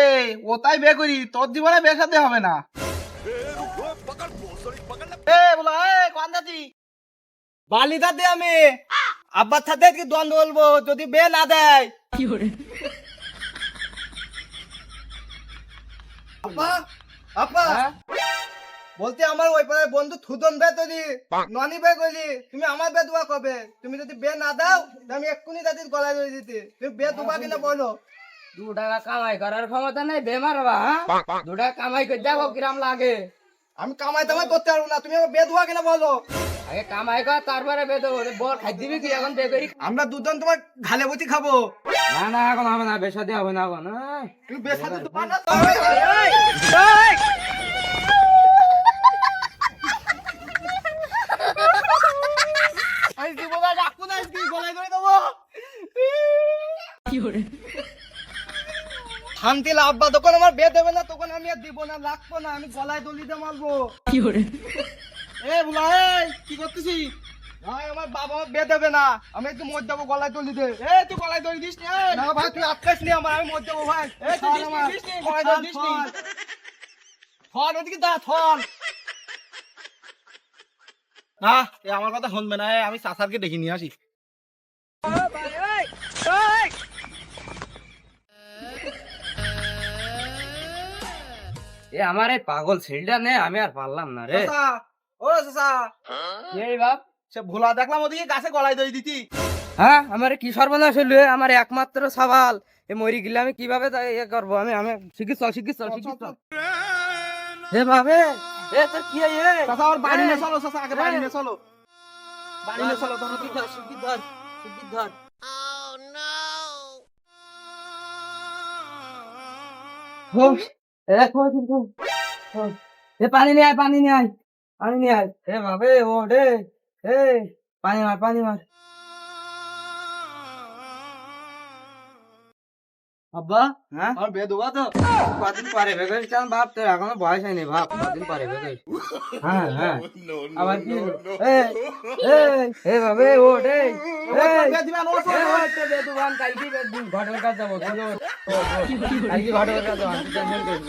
এই ও তাই বে করি তোর জীবনে বেসাতে হবে না। এ বলা এ কোন বালি দাদি আমি। আব্বার সাথে কি দ্বন্দ্ব বলব? যদি বে না দেয়। আপা আপা হ্যাঁ? বলতে আমার ওই পাড়ার বন্ধু থুদন বে তৈরি। ননি বে গলি তুমি আমার বে দুয়া কবে? তুমি যদি বে না দাও আমি এক্ষুনি দাদির গলায় ধরে দিতে। তুমি বে দুবা কিনা বলো? দু টাকা কামাই করার ক্ষমতা নেই বেমার বা হ্যাঁ দু টাকা কামাই করে দেখো কিরাম লাগে। আমি কামাই টামাই করতে পারব না তুমি আমার বে দুয়া কিনা বলো। আগে কামাই কর তারপরে বেদো বল খাই দিবি কি এখন বে করি? আমরা দুজন তোমার ঘালে বসি খাব। না না এখন হবে না বেসাদি হবে না এখন তুমি বে সাথে তোমার না আমি জীবনে রাখব না আজকে গলায় ধরে দেবো শান্তি আব্বা তখন আমার বিয়ে দেবে না তখন আমি আর দিব না রাখব না আমি গলায় দলি দিয়ে মারবো। এ বুলা এই কি করতেছি ভাই আমার বাবা আমার বিয়ে দেবে না আমি একটু মর যাব গলায় দলি দে এ তুই গলায় দলি দিস নি না ভাই তুই আটকাস নি আমার আমি মর যাব ভাই। এ তুই দিস নি, দিস নি, গলায় দলি দিস নি। থন ওদিকে দা থন না এ আমার কথা শুনবে না আমি চাচারকে দেখি নিয়ে আসি। এ আমার এই পাগল ছেলেটা নে আমি আর পারলাম না রে। চাচা ও চাচা। এই বাপ সে ভোলা দেখলাম ওদিকে গাছে গলায় দই দিতি। হ্যাঁ আমার কি সর্বনাশ হইল আমার একমাত্র সওয়াল। এ মরি গেলে আমি কীভাবে তাই ইয়ে করব? আমি আমি শিখিস চল শিখিস চল শিখিস চল। হে বাবে এ তোর কি হয় এ? চাচা আমার বাড়ি নিয়ে চলো চাচা আগে বাড়ি নিয়ে চলো। বাড়ি নিয়ে চলো তোর শিখিস ধর। শিখিস ধর শিখিস ধর ও এ কিন্তু এ, পানি নিয়ে আয়, পানি নিয়ে আয়, পানি নিয়ে আয়। হে ভাবে ও রে, এ, পানি মার পানি মার। আব্বা হ্যাঁ? আমার বিয়ে দেবো তো। কদিন পরে বেগেস কারণ বাপ তোর এখনও বয়স হয়নি বাপ। কদিন পরে হ্যাঁ হ্যাঁ। আবার কি এ এ এ বাবে ও রে এ বিয়ে দিবেন ও এ ও তো বেদুবান কালকে বেদুন ঘটকের কাছে যাব টেনশন করিস